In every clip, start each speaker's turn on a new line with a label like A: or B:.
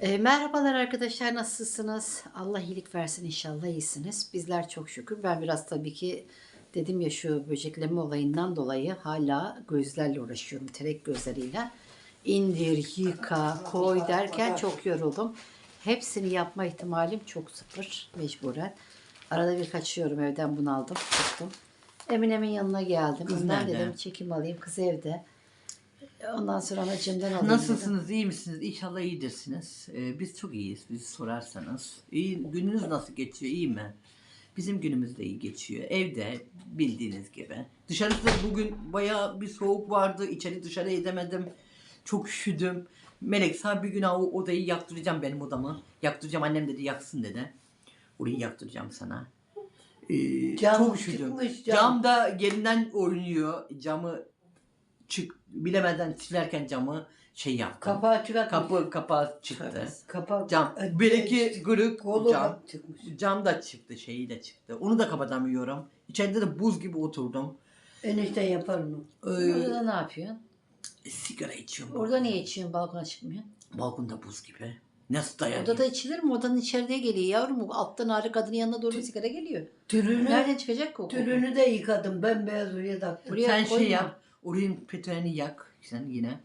A: E, merhabalar arkadaşlar nasılsınız? Allah iyilik versin inşallah iyisiniz. Bizler çok şükür. Ben biraz tabii ki dedim ya şu böcekleme olayından dolayı hala gözlerle uğraşıyorum. Terek gözleriyle. İndir, yıka, koy derken çok yoruldum. Hepsini yapma ihtimalim çok sıfır mecburen. Arada bir kaçıyorum evden bunaldım çıktım. Emine'min yanına geldim.
B: Kız
A: Ondan
B: nerede?
A: dedim çekim alayım. Kız evde. Ondan sonra anacığımdan alayım.
B: Nasılsınız? iyi misiniz? İnşallah iyidirsiniz. Ee, biz çok iyiyiz. Bizi sorarsanız. İyi, gününüz nasıl geçiyor? İyi mi? Bizim günümüz de iyi geçiyor. Evde bildiğiniz gibi. Dışarıda bugün bayağı bir soğuk vardı. İçeri dışarı edemedim. Çok üşüdüm. Melek sana bir gün o odayı yaktıracağım benim odamı. Yaktıracağım annem dedi yaksın dedi. Orayı yaktıracağım sana. Ee,
C: Cam
B: çok üşüdüm.
C: çıkmış, cam.
B: Cam da gelinden oynuyor. Camı çık bilemeden silerken camı şey yaptım.
C: Kapağı çıkartmış.
B: Kapı kapağı çıktı.
C: Kapak.
B: Cam.
C: e,
B: Belki
C: e,
B: kırık
C: Kolu
B: cam.
C: çıkmış.
B: Cam da çıktı, şeyi de çıktı. Onu da kapatamıyorum. İçeride de buz gibi oturdum.
C: Enişten yapar onu.
B: Ee,
A: Orada ne yapıyorsun?
B: sigara içiyorum.
A: Orada niye içiyorsun balkona çıkmıyorsun?
B: Balkonda buz gibi. Nasıl dayanıyor?
A: Odada içilir mi? Odanın içeriye geliyor yavrum. Alttan ağrı kadının yanına doğru sigara geliyor.
C: Tülünü,
A: Nereden çıkacak koku?
C: tülünü de yıkadım. Bembeyaz oraya taktım.
A: Buraya
B: Sen
A: koyma.
B: şey yap. Orayın peteğini yak. Sen yine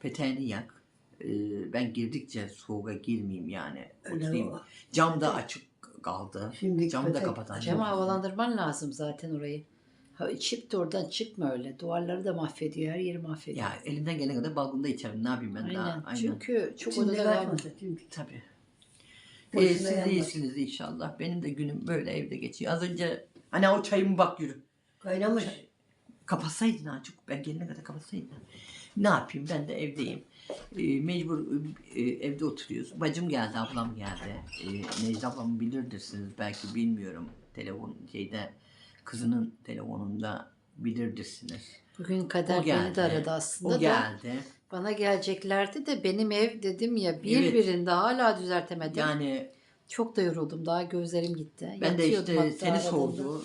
B: peteğini yak. Ee, ben girdikçe soğuğa girmeyeyim yani. Oturayım. Cam da açık kaldı.
C: Şimdi
B: Camı da kapatan.
A: Camı havalandırman lazım zaten orayı. Ha, çık da oradan çıkma öyle. Duvarları da mahvediyor. Her yeri mahvediyor.
B: Ya elimden gelene kadar balkonda içerim. Ne yapayım ben
A: Aynen.
B: daha? Aynen.
A: Çünkü çok
C: Şimdi
A: odada
C: çünkü.
B: Tabii. Ee, siz
C: yanmasın.
B: iyisiniz inşallah. Benim de günüm böyle evde geçiyor. Az önce hani o çayımı bak yürü.
C: Kaynamış.
B: Kapatsaydın ha çok ben gelene kadar kapatsaydın. Ne yapayım ben de evdeyim. Ee, mecbur e, evde oturuyoruz. Bacım geldi, ablam geldi. Ee, Necla ablamı bilirdirsiniz belki bilmiyorum. Telefon şeyde kızının telefonunda bilirdirsiniz.
A: Bugün
B: O
A: Kader beni
B: geldi.
A: de aradı aslında
B: O
A: da.
B: geldi.
A: Bana geleceklerdi de benim ev dedim ya bir
B: Evet.
A: hala düzeltemedim.
B: Yani
A: Çok da yoruldum. Daha gözlerim gitti.
B: Ben de
A: Yatıyordum
B: işte
A: hatta
B: seni
A: aradığında.
B: sordu.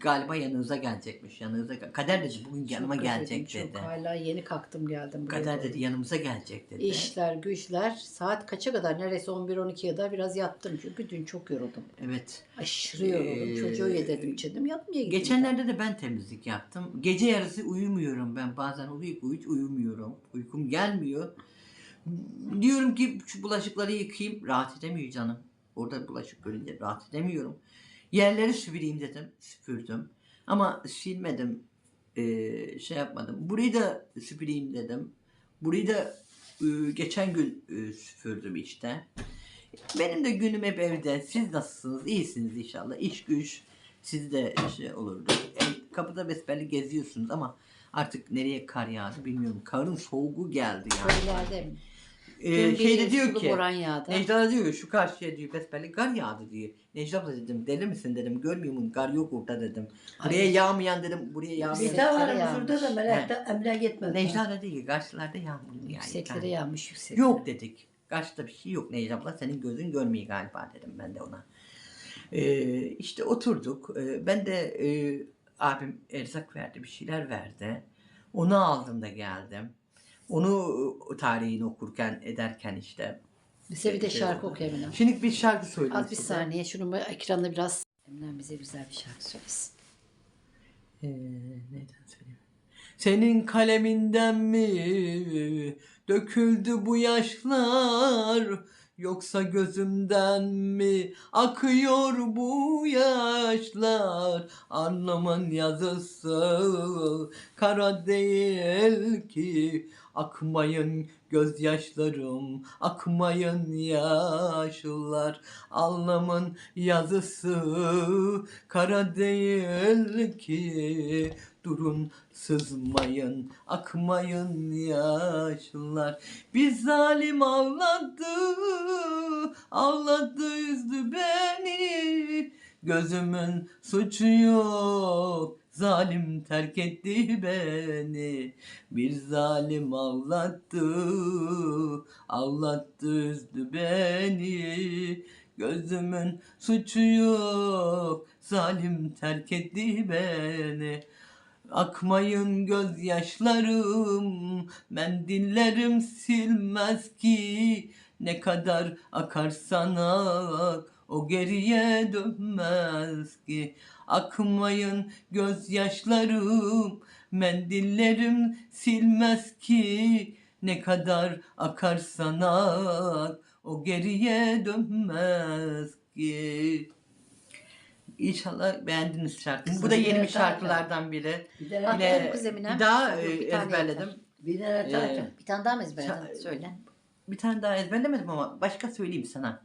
B: Galiba yanınıza gelecekmiş. Yanınıza Kader dedi bugün
A: Çok
B: yanıma
A: özledim,
B: gelecek
A: çok.
B: dedi.
A: Hala yeni kalktım geldim. buraya
B: Kader
A: doğru.
B: dedi yanımıza gelecek dedi.
A: İşler, güçler. Saat kaça kadar? Neredeyse 11-12'ye kadar biraz yattım. Çünkü dün çok yoruldum.
B: Evet.
A: Aşırı yoruldum.
B: Ee,
A: Çocuğu yedirdim içirdim. Yatmaya gittim.
B: Geçenlerde de ben temizlik yaptım. Gece yarısı uyumuyorum ben. Bazen uyuyup hiç uyumuyorum. Uykum gelmiyor. Diyorum ki şu bulaşıkları yıkayayım. Rahat edemiyor canım. Orada bulaşık görünce rahat edemiyorum. Yerleri süpüreyim dedim. Süpürdüm. Ama silmedim. Ee, şey yapmadım. Burayı da süpüreyim dedim. Burayı da e, geçen gün e, süpürdüm işte. Benim de günüm hep evde. Siz nasılsınız? İyisiniz inşallah. İş güç sizde şey olurdu. E, kapıda besbelli geziyorsunuz ama artık nereye kar yağdı bilmiyorum. Karın soğuğu geldi yani.
A: Köylerde? Bir
B: şeyde diyor ki
A: boran yağdı.
B: Necla diyor şu karşıya diyor besbelli kar yağdı diyor. Necla abla dedim deli misin dedim. Görmüyor musun kar yok orada dedim. Buraya
A: Ay.
B: yağmayan dedim. Buraya
C: Bir
B: yağmayan.
C: tane var şurada da
A: yağmış.
C: melek de emlak etmez.
B: Necla da diyor karşılarda yağmur yani.
A: Yükseklere yağmış yükseklere.
B: Yok dedik. Karşıda bir şey yok Necla abla senin gözün görmüyor galiba dedim ben de ona. Ee, işte oturduk. Ee, ben de e, abim erzak verdi bir şeyler verdi. Onu aldım da geldim. Onu e, tarihini okurken ederken işte.
A: Bize bir de şarkı oku Emine.
B: Şimdi bir şarkı söyleyeyim
A: Az bir
B: size.
A: saniye. Şunu ekranda biraz... Emine bize güzel bir şarkı söylesin.
B: Ee, neyden söyleyeyim? Senin kaleminden mi döküldü bu yaşlar yoksa gözümden mi akıyor bu yaşlar anlamın yazısı kara değil ki akmayın gözyaşlarım akmayın yaşlar anlamın yazısı kara değil ki. Durun sızmayın akmayın yaşlar bir zalim ağladı ağladı üzdü beni. Gözümün suçu yok zalim terk etti beni. Bir zalim ağlattı ağlattı üzdü beni. Gözümün suçu yok zalim terk etti beni. Akmayın gözyaşlarım, mendillerim silmez ki. Ne kadar akarsan ak o geriye dönmez ki Akmayın gözyaşlarım mendillerim silmez ki Ne kadar akarsan ak o geriye dönmez ki İnşallah beğendiniz şarkımı. Bu da yeni bir şarkılardan biri.
C: Bir
B: Yine
A: Tabii kız Emine.
B: bir daha
A: Yok,
B: e,
A: bir tane
B: ezberledim.
A: yeter.
C: bir tane daha
B: Ee,
A: Bir tane daha mı ezberledin? Söyle.
B: Bir tane daha ezberlemedim ama başka söyleyeyim sana.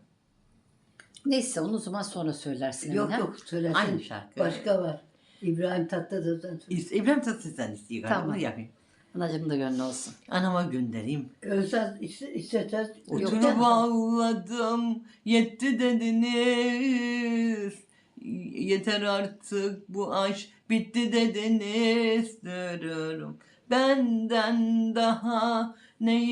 A: Neyse onu o zaman sonra söylersin
C: Yok
A: Emine.
C: yok söylesin.
B: Aynı şarkı.
C: Başka var. İbrahim Tatlıses'ten söyle.
B: İs- İbrahim Tatlıses'ten istiyor galiba.
A: Tamam.
B: Bunu yapayım.
A: Anacığım da gönlü olsun.
B: Anama göndereyim.
C: Ölsen iste- istesen
A: Yok
B: Oturup
A: canım.
B: ağladım yetti dediniz. Yeter artık bu aşk bitti dediniz. Diyorum. Benden daha ne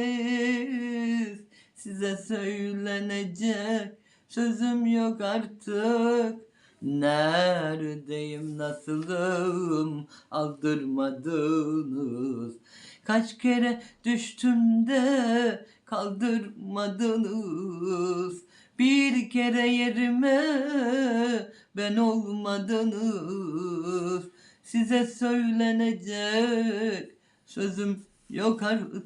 B: istediniz? Size söylenecek sözüm yok artık. Neredeyim nasılım aldırmadınız. Kaç kere düştüm de kaldırmadınız. Bir kere yerime ben olmadınız. Size söylenecek sözüm yok artık.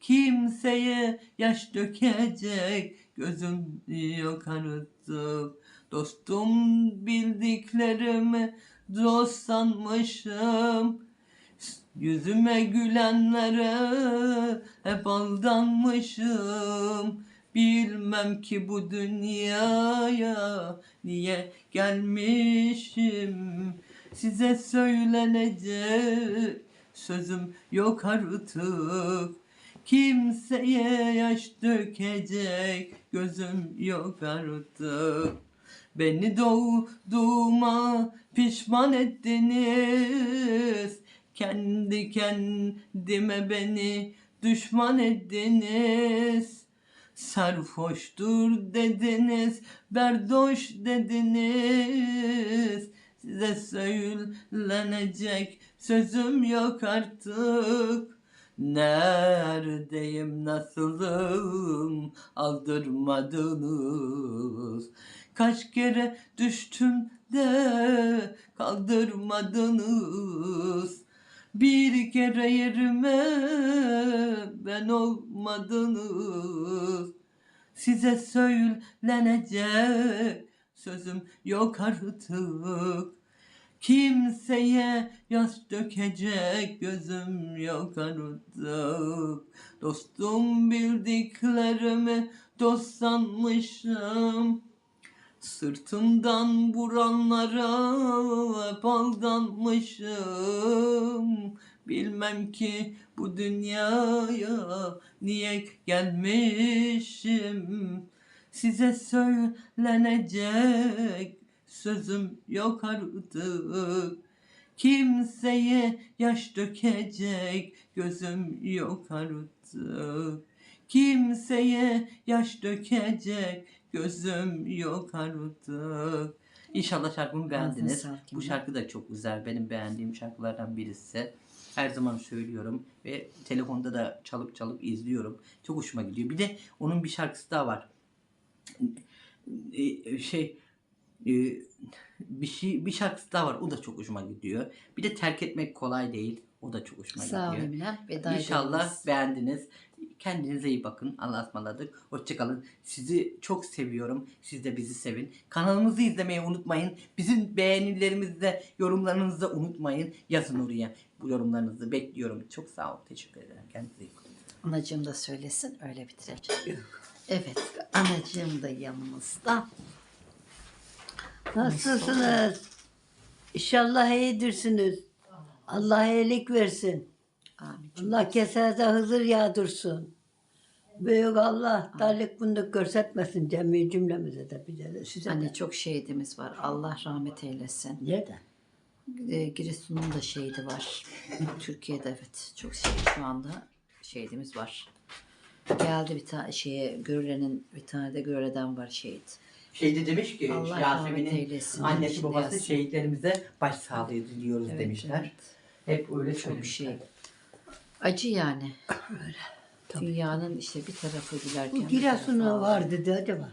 B: Kimseye yaş dökecek gözüm yok artık. Dostum bildiklerimi dost sanmışım. Yüzüme gülenlere hep aldanmışım. Bilmem ki bu dünyaya niye gelmişim. Size söylenecek sözüm yok artık. Kimseye yaş dökecek gözüm yok artık. Beni doğduğuma pişman ettiniz. Kendi kendime beni düşman ettiniz. Sarhoştur dediniz, berdoş dediniz. Size söylenecek sözüm yok artık. Neredeyim nasılım aldırmadınız. Kaç kere düştüm de kaldırmadınız. Bir kere yerime ben olmadınız. Size söylenecek sözüm yok artık. Kimseye yaş dökecek gözüm yok artık. Dostum bildiklerimi dost sanmışım. Sırtımdan vuranlara hep aldanmışım. Bilmem ki bu dünyaya niye gelmişim. Size söylenecek sözüm yok artık. Kimseye yaş dökecek gözüm yok artık. Kimseye yaş dökecek gözüm yok artık. İnşallah şarkımı beğendiniz. Bu şarkı da çok güzel. Benim beğendiğim şarkılardan birisi. Her zaman söylüyorum ve telefonda da çalıp çalıp izliyorum. Çok hoşuma gidiyor. Bir de onun bir şarkısı daha var. Ee, şey e, bir şey bir şarkısı daha var. O da çok hoşuma gidiyor. Bir de terk etmek kolay değil. O da çok hoşuma
A: Sağ
B: gidiyor.
A: Emine. Veda
B: İnşallah
A: ederiz.
B: beğendiniz. Kendinize iyi bakın. Allah'a ısmarladık. Hoşçakalın. Sizi çok seviyorum. Siz de bizi sevin. Kanalımızı izlemeyi unutmayın. Bizim beğenilerimizi de yorumlarınızı da unutmayın. Yazın oraya. Bu yorumlarınızı bekliyorum. Çok sağ olun. Teşekkür ederim. Kendinize iyi bakın.
A: Anacığım da söylesin öyle bitireceğim. Evet anacığım da yanımızda.
C: Nasılsınız? İnşallah iyidirsiniz. Allah iyilik versin.
A: Amin.
C: Allah keserde hızır yağdırsın. Büyük Allah darlık bunduk görsetmesin cemi cümlemize de bize de size
A: Anne
C: de.
A: çok şehidimiz var. Allah rahmet eylesin.
C: Nerede?
A: Ee, Giresun'un da şehidi var. Türkiye'de evet çok şehit şu anda şehidimiz var. Geldi bir tane şeye Görele'nin bir tane de Görele'den var şehit.
B: Şeyde demiş ki
A: Allah
B: Yasemin'in annesi babası
A: yatsın.
B: şehitlerimize başsağlığı diliyoruz
A: Evet,
B: demişler.
A: evet.
B: Hep öyle
A: Çok
B: söylemişler.
A: şey. Acı yani. Dünyanın işte bir tarafı gülerken
C: Bu
A: bir
C: Giresun'u var dedi acaba.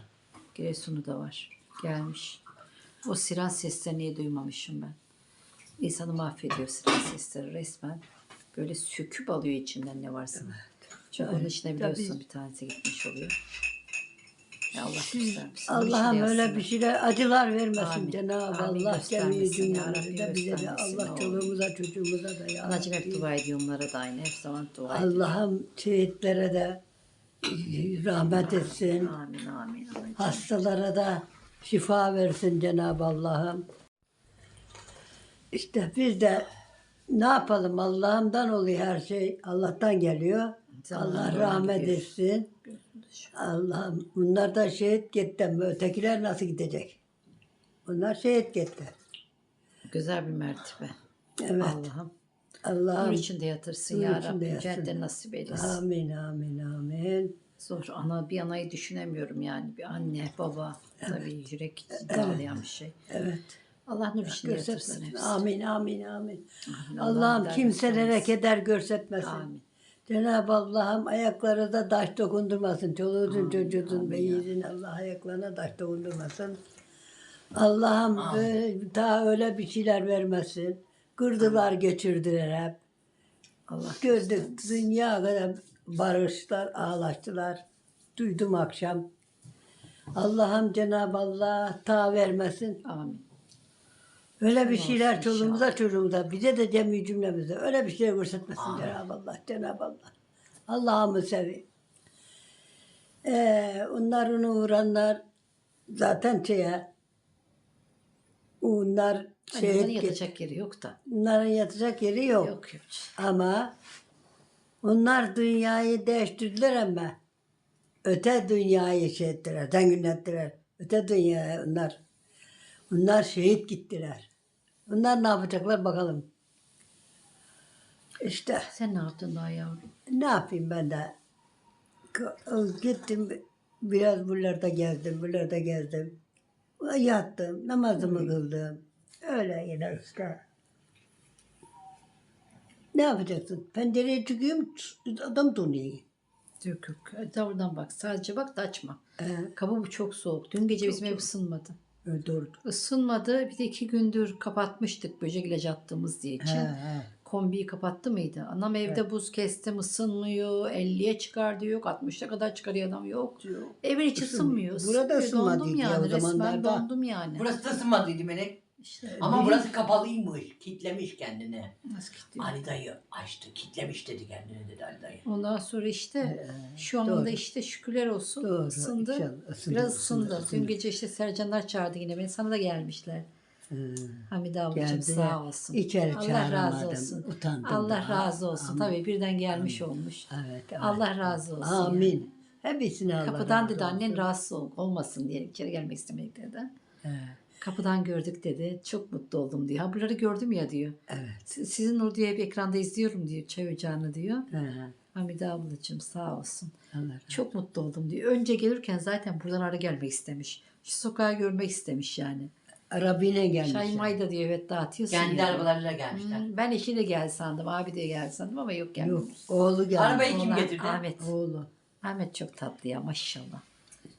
A: Giresun'u da var. Gelmiş. O siren seslerini niye duymamışım ben? İnsanı mahvediyor siren sesleri resmen. Böyle söküp alıyor içinden ne varsa. Çünkü onun içine biliyorsun
C: Tabii.
A: bir tanesi gitmiş oluyor.
C: Allah'ım öyle bir şeyler acılar vermesin. Cenab-ı. Allah
A: Rabbi,
C: cümlemize bize de Allah çoluğumuza çocuğumuza da ya
A: Anacığım hep dua ediyor onlara da aynı. Hep zaman dua ediyor.
C: Allah'ım şehitlere de rahmet etsin.
A: Amin amin. amin.
C: Hastalara da şifa versin Cenab-ı Allah'ım. İşte biz de ne yapalım Allah'ımdan oluyor her şey. Allah'tan geliyor. Allah rahmet etsin. Allah'ım bunlar da şehit gitti? Ötekiler nasıl gidecek? Bunlar şehit gitti.
A: Güzel bir mertebe.
C: Evet.
A: Allah'ım. Nur
C: Allah'ım.
A: içinde yatırsın
C: Nur
A: ya
C: içinde
A: Rabbi.
C: yatsın.
A: Cennetten nasip eylesin.
C: Amin amin amin.
A: Zor. Ana bir anayı düşünemiyorum yani. Bir anne, baba. Tabii yürek dağlayan bir şey.
C: Evet.
A: Allah nur içinde yatırsın
C: Görsetmesin.
A: hepsi.
C: Amin amin amin.
A: Amin.
C: Allah'ım
A: derdi
C: kimselere keder görsetmesin.
A: Amin.
C: Cenab-ı Allah'ım ayaklara da taş dokundurmasın. Çoluğunun
A: Amin,
C: çocuğunun
A: amin
C: beyizin Allah ayaklarına taş dokundurmasın. Allah'ım böyle, daha öyle bir şeyler vermesin. Kırdılar geçirdiler hep.
A: Allah
C: Gördük dünya kadar barıştılar, ağlaştılar. Duydum akşam. Allah'ım Cenab-ı Allah ta vermesin.
A: Amin.
C: Öyle bir şeyler çoluğumuza çocuğumuza bize de cemi cümlemize öyle bir şey göstermesin Cenab-ı Allah. Cenab-ı Allah. Allah'ımı seveyim. Ee, onların uğranlar zaten şeye onlar
A: onların
C: git-
A: yatacak yeri yok da.
C: Onların yatacak yeri yok.
A: Yok yok.
C: Ama onlar dünyayı değiştirdiler ama öte dünyayı şey ettiler, zengin ettiler. Öte dünyaya onlar. Onlar şehit gittiler. Bunlar ne yapacaklar bakalım. İşte
A: Sen ne yaptın daha yavrum?
C: ne yapayım ben de. Gittim biraz buralarda gezdim, buralarda gezdim. Yattım, namazımı kıldım. Öyle yine işte. Ne yapacaksın? Pencereye çıkıyorum, adam donuyor.
A: Yok yok. Oradan bak. Sadece bak da açma.
C: Ee,
A: Kapı bu çok soğuk. Dün gece bizim ev ısınmadı.
C: Doğru.
A: Isınmadı. Bir de iki gündür kapatmıştık böcek ilacı attığımız diye için.
C: He, he.
A: Kombiyi kapattı mıydı? Anam evde buz kestim ısınmıyor. 50'ye çıkar diyor. 60'a kadar çıkarıyor adam yok. Evin içi ısınmıyor.
C: Burada ısınmadıydı
A: Dondum
C: ya o
A: yani. Resmen
C: zamanlarda.
A: dondum yani.
B: Burası da ısınmadıydı Melek.
A: İşte
B: Ama
C: Benim-
B: burası kapalıymış. Kitlemiş kendini.
A: nasıl gidiyor?
B: Ali dayı açtı. Kitlemiş dedi kendini dedi Ali dayı.
A: Ondan sonra işte
C: Ee,
A: şu anda
C: doğru.
A: işte şükürler olsun
C: Doğru,
A: ısındı.
C: inşallah ısındı,
A: Biraz
C: ısındı.
A: Dün gece işte Sercanlar çağırdı yine beni. Sana da gelmişler.
C: He.
A: Hamide ablacığım
C: Geldi.
A: sağ olsun.
C: İçeri
A: Allah razı olsun.
C: utandım
A: Allah razı olsun. Tabii birden gelmiş olmuş.
C: Evet, evet.
A: Allah razı olsun.
C: Amin. Hepsine Allah
A: Kapıdan
C: razı
A: dedi annen rahatsız ol, olmasın diye içeri gelmek istemek dedi.
C: He,
A: Kapıdan gördük dedi. Çok mutlu oldum diyor. Ha buraları gördüm ya diyor.
C: Evet.
A: "Si- Sizin Nur diye bir ekranda izliyorum diyor çay ocağını diyor.
C: He,
A: Hamide ablacığım sağ olsun.
C: Allah
A: Çok mutlu oldum diyor. Önce gelirken zaten buradan ara gelmek istemiş. Şu sokağı görmek istemiş yani.
C: Arabayla gelmiş.
A: Çay mayda diyor evet dağıtıyorsun.
B: Kendi
A: yani.
B: arabalarıyla gelmişler.
A: Hmm, Ben eşi de gel sandım. Abi de gel sandım ama yok gelmemiş.
C: Yok, oğlu gelmiş.
B: Arabayı kim
A: Oğlan
B: getirdi?
A: Ahmet.
C: Oğlu.
A: Ahmet çok tatlı ya maşallah.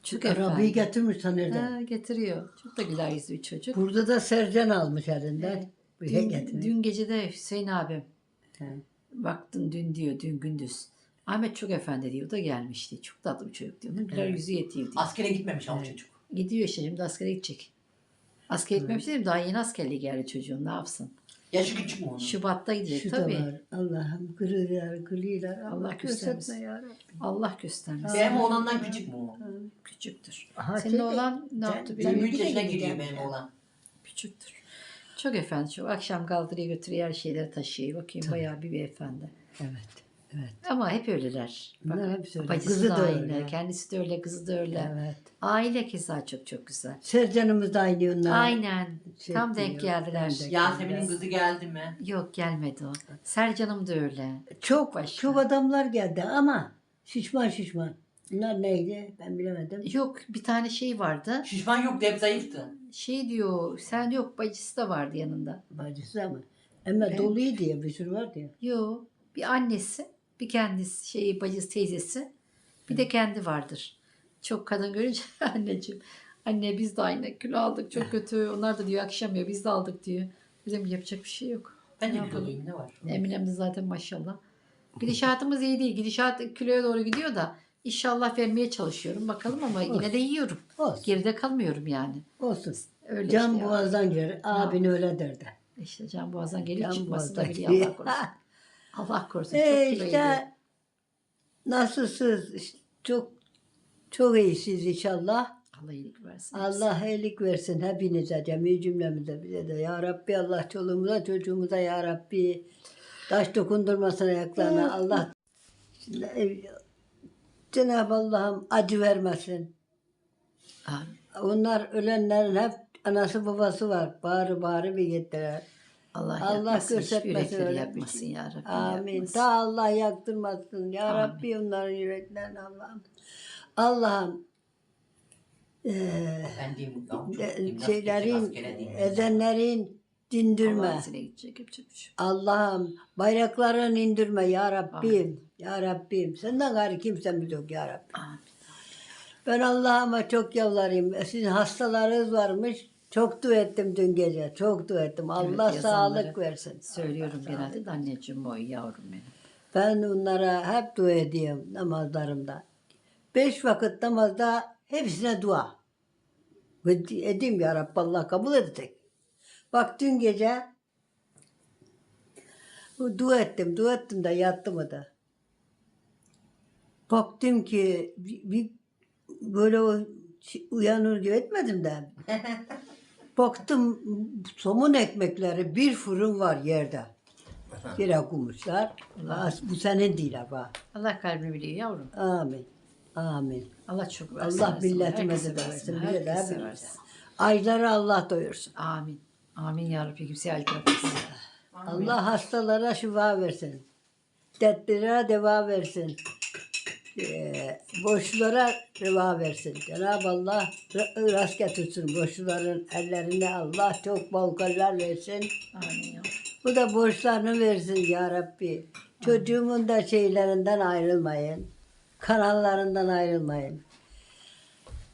A: Çok
C: Arabayı
A: efendi.
C: getirmiş sanırdı.
A: Ha, getiriyor. Çok da güler yüzlü bir çocuk.
C: Burada da Sercan almış elinden.
A: Evet.
C: Bir
A: Dün,
C: getirmiş.
A: dün gece de Hüseyin abim
C: He.
A: baktın dün diyor dün gündüz. Ahmet çok efendi diyor. O da gelmişti. Çok tatlı bir çocuk diyor. Onun güler yüzü yetiyor diyor.
B: Askere gitmemiş ama çocuk.
A: Gidiyor işte şimdi askere gidecek. Asker gitmemiş dedim daha yeni askerliğe geldi çocuğun ne yapsın.
B: Yaşı küçük mü onun?
A: Şubat'ta gidecek
C: Şu da
A: tabii.
C: var. Allah'ım kırıyorlar, kırıyorlar.
A: Allah
C: Allah
A: göstermesin.
C: gösterme ya Rabbi.
A: Allah göstermesin.
B: Benim oğlandan küçük mü o?
A: Küçüktür.
C: Aha,
A: Senin
C: de-
A: oğlan ne
C: sen-
A: yaptı?
C: sen-
A: Benim
B: 23
C: bir de
B: yaşına
C: gideceğim
B: giriyor benim oğlan.
A: küçüktür. Çok efendi. Çok akşam kaldırıyor götürüyor her şeyleri taşıyor. Bakayım bayağı bir beyefendi.
C: Evet. Evet.
A: Ama hep öyleler. Bak,
C: Bunlar hepsi öyle.
A: Bacısı
C: Kızı
A: da,
C: da
A: aynı.
C: öyle.
A: Kendisi de öyle. Kızı da öyle.
C: Evet.
A: Aile keza çok çok güzel.
C: Sercan'ımız da aynı onlar.
A: Aynen.
C: Şey
A: Tam
C: diyor,
A: denk geldiler.
C: ben de-
B: Yasemin'in kızı geldi mi?
A: Yok gelmedi o. Sercan'ım da öyle.
C: Çok
A: başka.
C: çok adamlar geldi ama şişman şişman. Bunlar neydi ben bilemedim.
A: Yok bir tane şey vardı.
B: Şişman yoktu hep zayıftı.
A: Şey diyor sen yok bacısı da vardı yanında.
C: Bacısı ama. Ama doluydu diye bir sürü var diye.
A: Yok bir annesi Bir kendisi şeyi bacısı teyzesi. Bir de kendi vardır. Çok kadın görünce anneciğim anne biz de aynı kilo aldık çok kötü. Onlar da diyor akşam ya biz de aldık diyor. Bizim yapacak bir şey yok.
B: Ben de kiloluyum ne var?
A: Eminem de zaten maşallah. Gidişatımız iyi değil. Gidişat kiloya doğru gidiyor da inşallah vermeye çalışıyorum. Bakalım ama yine de yiyorum.
C: Olsun.
A: Geride kalmıyorum yani.
C: Olsun.
A: Öyle
C: Can
A: işte
C: boğazdan girer. Abin öyle derdi.
A: İşte can boğazdan gelip
C: Can
A: çıkmasını da biliyor. Allah korusun. Allah korusun.
C: E
A: çok yedi.
C: işte nasılsınız? İşte Çok çok iyisiniz inşallah.
A: Allah iyilik versin.
C: Allah iyilik versin hepinize, cemi cümlemize, bize de. Ya Rabbi Allah çoluğumuza, çocuğumuza Ya Rabbi. Taş dokundurmasın ayaklarına. Allah e, Cenab-ı Allah'ım acı vermesin.
A: Amin.
C: Onlar ölenlerin hep anası babası var. Bağırı bağırı bir getirir.
A: Allah,
C: Allah
A: yapmasın.
C: göstermesin
A: Yürekleri
C: öyle bir
A: yapmasın
C: şey.
A: ya Rabbi.
C: Amin.
A: yapmasın.
C: Ta Allah yaktırmasın. Ya
A: Amin.
C: Rabbi onların yüreklerini Allah'ım. Allah'ım eee,
B: Ben diyeyim, çok
C: de-
B: gidecek,
C: şeylerin,
B: askere
C: edenlerin dindirme.
A: Allah'ın izniyle gidecek yapacak bir şey. yok.
C: Allah'ım bayraklarını indirme ya Rabbim. Ya Rabbim. Senden gayrı kimsemiz yok ya Rabbim.
A: Amin.
C: Ben Allah'ıma çok yalvarayım. Sizin hastalarınız varmış. Çok dua ettim dün gece. Çok dua ettim. Allah
A: yazanları
C: sağlık versin.
A: Söylüyorum genelde de anneciğim o yavrum benim.
C: Ben onlara hep dua ediyorum namazlarımda. Beş vakit namazda hepsine dua. Ve edeyim ya Rabbi Allah kabul edecek. Bak dün gece bu dua ettim, dua ettim de yattım o da. Baktım ki bir, bir böyle o şey- uyanır gibi etmedim de. Baktım somun ekmekleri bir fırın var yerde. Yere koymuşlar. Bu senin değil ama.
A: Allah kalbini biliyor yavrum.
C: Amin. Amin.
A: Allah çok versin.
C: Allah milletimize de versin. Bize de
A: versin.
C: Ayları Allah doyursun.
A: Amin. Amin ya Rabbi kimseye acı bırakmasın.
C: Allah hastalara şifa versin. Dertlilere deva versin. Ee, boşlulara versin. Cenab-ı Allah ra- rast getirsin. Boşluların ellerine Allah çok bol koller versin.
A: Amin.
C: Bu da borçlarını versin ya Rabbi. Çocuğumun da şeylerinden ayrılmayın. Kanallarından ayrılmayın.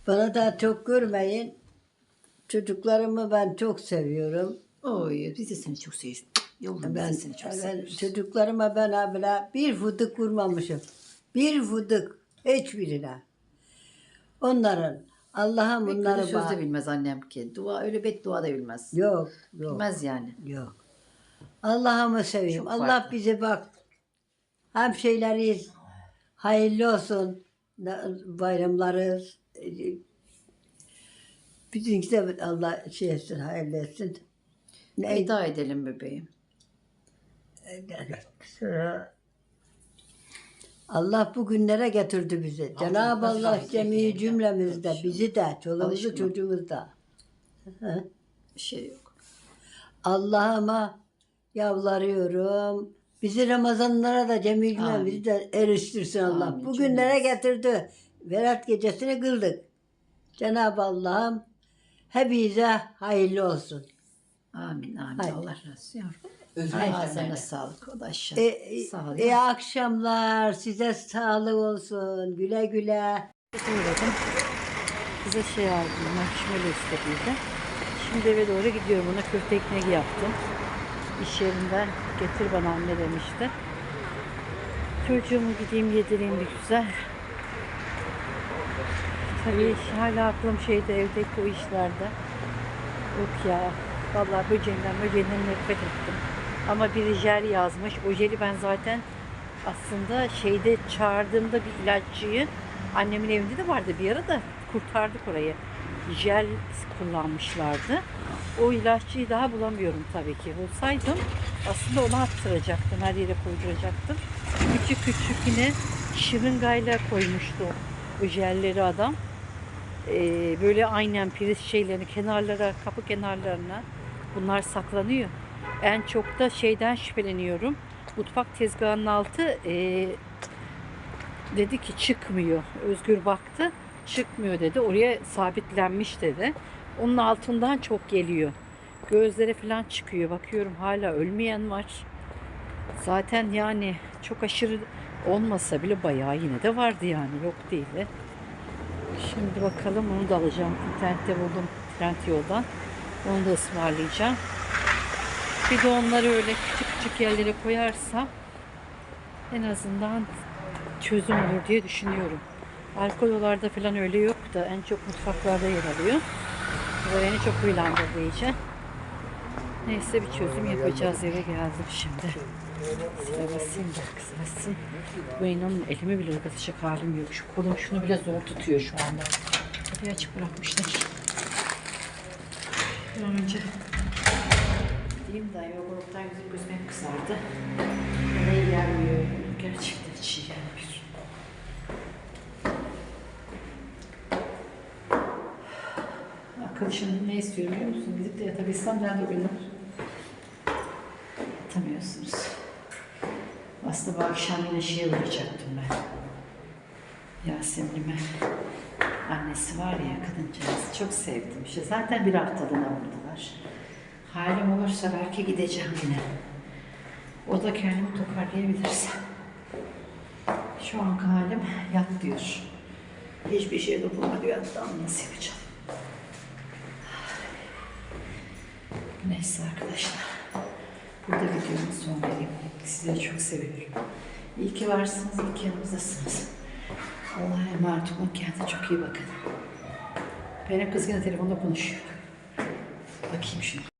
C: Bana da çok görmeyin. Çocuklarımı ben çok seviyorum.
A: Oy biz de seni çok seviyoruz. Yolun
C: Ben,
A: seni çok
C: ben
A: seviyoruz.
C: çocuklarıma ben abla bir fıdık vurmamışım. Bir fıdık hiçbirine. Onların Allah'ım bunları
A: kötü söz de bilmez annem ki. Dua öyle beddua da bilmez.
C: Yok, yok.
A: Bilmez yani.
C: Yok. Allah'ımı seveyim.
A: Çok
C: Allah
A: farklı.
C: bize bak. Hem şeyleriz. Hayırlı olsun. Bayramlarız. Bizimki de Allah şey etsin, hayırlı etsin. Ne?
A: Veda edelim bebeğim.
C: Allah bu günlere getirdi bizi. Cenab-ı Allah
B: rahmet
C: cemi
B: eylesin
C: cümlemizde, bizi de, çoluğumuzu, çocuğumuzu da. Hı?
A: Bir şey yok.
C: Allah'ıma yalvarıyorum. Bizi Ramazanlara da cemi cümlemizi de eriştirsin Allah.
A: Amin.
C: Bu günlere getirdi. Berat gecesini kıldık. Cenab-ı Allah'ım hepinize hayırlı olsun.
A: Amin amin.
C: Haydi.
A: Allah razı olsun yavrum.
B: Özlem
A: Ağzına sağlık. O da aşağı.
C: E, e,
A: Sağ ol.
C: iyi akşamlar. Size sağlık olsun. Güle güle.
A: uğradım. Bize şey aldım. Marshmallow istediydi. Şimdi eve doğru gidiyorum. Ona köfte ekmeği yaptım. İş yerinden getir bana anne demişti. Çocuğumu gideyim yedireyim bir güzel. Tabii hala aklım şeyde evdeki o işlerde. Yok ya. Vallahi böceğinden böceğinden nefret ettim. Ama bir jel yazmış. O jeli ben zaten aslında şeyde çağırdığımda bir ilaççıyı annemin evinde de vardı bir ara da kurtardık orayı. Jel kullanmışlardı. O ilaççıyı daha bulamıyorum tabii ki. Bulsaydım aslında onu attıracaktım. Her yere koyduracaktım. Küçük küçük yine şırıngayla koymuştu o jelleri adam. Ee, böyle aynen priz şeylerini kenarlara, kapı kenarlarına bunlar saklanıyor. En çok da şeyden şüpheleniyorum. Mutfak tezgahının altı ee, dedi ki çıkmıyor. Özgür baktı. Çıkmıyor dedi. Oraya sabitlenmiş dedi. Onun altından çok geliyor. Gözlere falan çıkıyor. Bakıyorum hala ölmeyen var. Zaten yani çok aşırı olmasa bile bayağı yine de vardı yani yok değil de. Şimdi bakalım onu da alacağım. İnternette buldum Trendyol'dan. Onu da ısmarlayacağım. Bir de onları öyle küçük küçük yerlere koyarsam en azından çözüm olur diye düşünüyorum. Alkololarda falan öyle yok da en çok mutfaklarda yer alıyor. Bu beni çok huylandırdı iyice. Neyse bir çözüm yapacağız eve geldim şimdi. Sıra basayım da kısarsın. Bu inanın elimi bile ırgatacak halim yok. Şu kolum şunu bile zor tutuyor şu anda. Kapıyı açık bırakmışlar. Bir an önce diyeyim de yoğurttan yüzüm gözüm hep kızardı. Nereye gelmiyor. Gerçekten çiğ gelmiyor. Arkadaşım ne istiyor biliyor musun? Gidip de yatabilsem nerede günler? Yatamıyorsunuz. Aslında bu akşam yine şeye uğrayacaktım ben. Yasemin'ime. Annesi var ya kadıncağız. Çok sevdim. İşte zaten bir haftalığına oradalar. Halim olursa belki gideceğim yine. O da kendimi toparlayabilirse. Şu anki halim yat diyor. Hiçbir şey dokunma diyor. Nasıl yapacağım? Neyse arkadaşlar. Burada videomu son vereyim. Sizleri çok seviyorum. İyi ki varsınız, iyi ki yanımızdasınız. Allah'a emanet olun. Kendinize çok iyi bakın. Benim kız yine telefonda konuşuyor. Bakayım şunu.